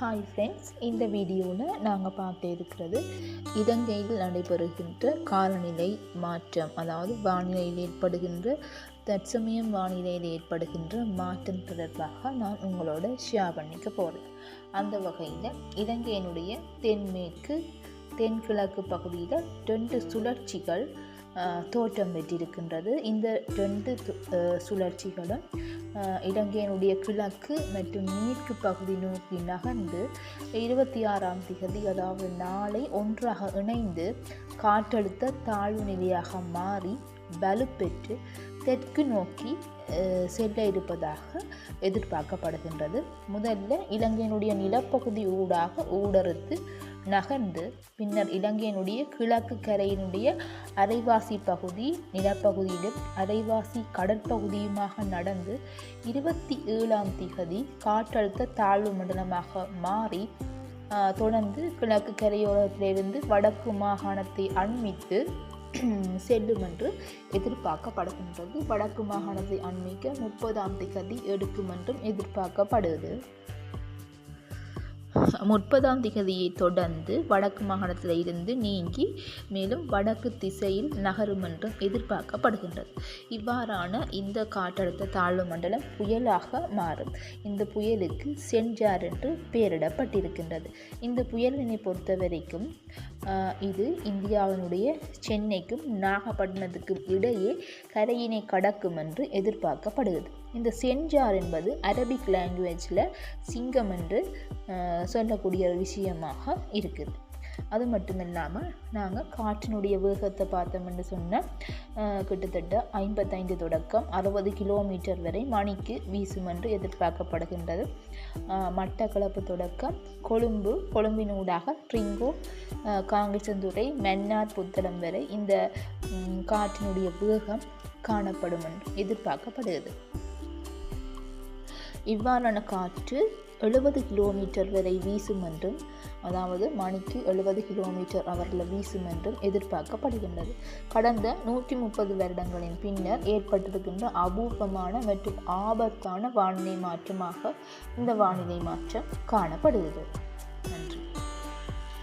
Hi friends இந்த வீடியோவில் நாங்கள் பார்க்க இருக்கிறது. இலங்கையில் நடைபெறுகின்ற காலநிலை மாற்றம் அதாவது வானிலையில் ஏற்படுகின்ற தற்சமயம் வானிலையில் ஏற்படுகின்ற மாற்றம் தொடர்பாக நான் உங்களோட ஷேர் பண்ணிக்க போகிறேன் அந்த வகையில் இலங்கையினுடைய தென்மேற்கு தென்கிழக்கு பகுதியில் ரெண்டு சுழற்சிகள் தோற்றம் பெற்றிருக்கின்றது. இந்த ரெண்டு சுழற்சிகளும் இலங்கையினுடைய கிழக்கு மற்றும் மேற்கு பகுதி நோக்கி நகர்ந்து இருபத்தி ஆறாம் திகதி அதாவது நாளை ஒன்றாக இணைந்து காற்றழுத்த தாழ்வு நிலையாக மாறி வலுப்பெற்று தெற்கு நோக்கி செல்ல இருப்பதாக எதிர்பார்க்கப்படுகின்றது. முதல்ல இலங்கையினுடைய நிலப்பகுதி ஊடாக ஊடறுத்து நகர்ந்து பின்னர் இலங்கையினுடைய கிழக்கு கரையினுடைய அரைவாசி பகுதி நிலப்பகுதியிலும் அரைவாசி கடற்பகுதியுமாக நடந்து இருபத்தி ஏழாம் திகதி காற்றழுத்த தாழ்வு மண்டலமாக மாறி தொடர்ந்து கிழக்கு கரையோரத்திலிருந்து வடக்கு மாகாணத்தை அண்மித்து செல்லும் என்று எதிர்பார்க்கப்படுகின்றது. வடக்கு மாகாணத்தை அண்மிக்க முப்பதாம் திகதி எடுக்கும் என்றும் எதிர்பார்க்கப்படுது. முப்பதாம் திகதியை தொடர்ந்து வடக்கு மாகாணத்தில் இருந்து நீங்கி மேலும் வடக்கு திசையில் நகரும் என்றும் எதிர்பார்க்கப்படுகின்றது. இவ்வாறான இந்த காற்றழுத்த தாழ்வு மண்டலம் புயலாக மாறும். இந்த புயலுக்கு சென்ஜார் என்று பெயரிடப்பட்டிருக்கின்றது. இந்த புயலினை பொறுத்த வரைக்கும் இது இந்தியாவினுடைய சென்னைக்கும் நாகப்பட்டினத்துக்கும் இடையே கரையினை கடக்கும் என்று எதிர்பார்க்கப்படுகிறது. இந்த சென்ஜார் என்பது அரபிக் லாங்குவேஜில் சிங்கம் என்று சொல்லக்கூடிய ஒரு விஷயமாக இருக்குது. அது மட்டும் இல்லாமல் நாங்கள் காற்றினுடைய வேகத்தை பார்த்தோம்னு சொன்னால் கிட்டத்தட்ட ஐம்பத்தைந்து தொடக்கம் அறுபது கிலோமீட்டர் வரை மணிக்கு வீசும் என்று எதிர்பார்க்கப்படுகின்றது. மட்டக்களப்பு தொடக்கம் கொழும்பு கொழும்பினூடாக ட்ரிங்கோ ஆஹ், காங்கேசந்துறை மன்னார் புத்தளம் வரை இந்த காற்றினுடைய வேகம் காணப்படும் என்று எதிர்பார்க்கப்படுகிறது. இவ்வாறான காற்று எழுபது கிலோமீட்டர் வரை வீசும் என்றும் அதாவது மணிக்கு எழுபது கிலோமீட்டர் அவரில் வீசும் என்றும் எதிர்பார்க்கப்படுகின்றது. கடந்த நூற்றி முப்பது வருடங்களின் பின்னர் ஏற்பட்டிருக்கின்ற அபூர்வமான மற்றும் ஆபத்தான வானிலை மாற்றமாக இந்த வானிலை மாற்றம் காணப்படுகிறது. நன்றி.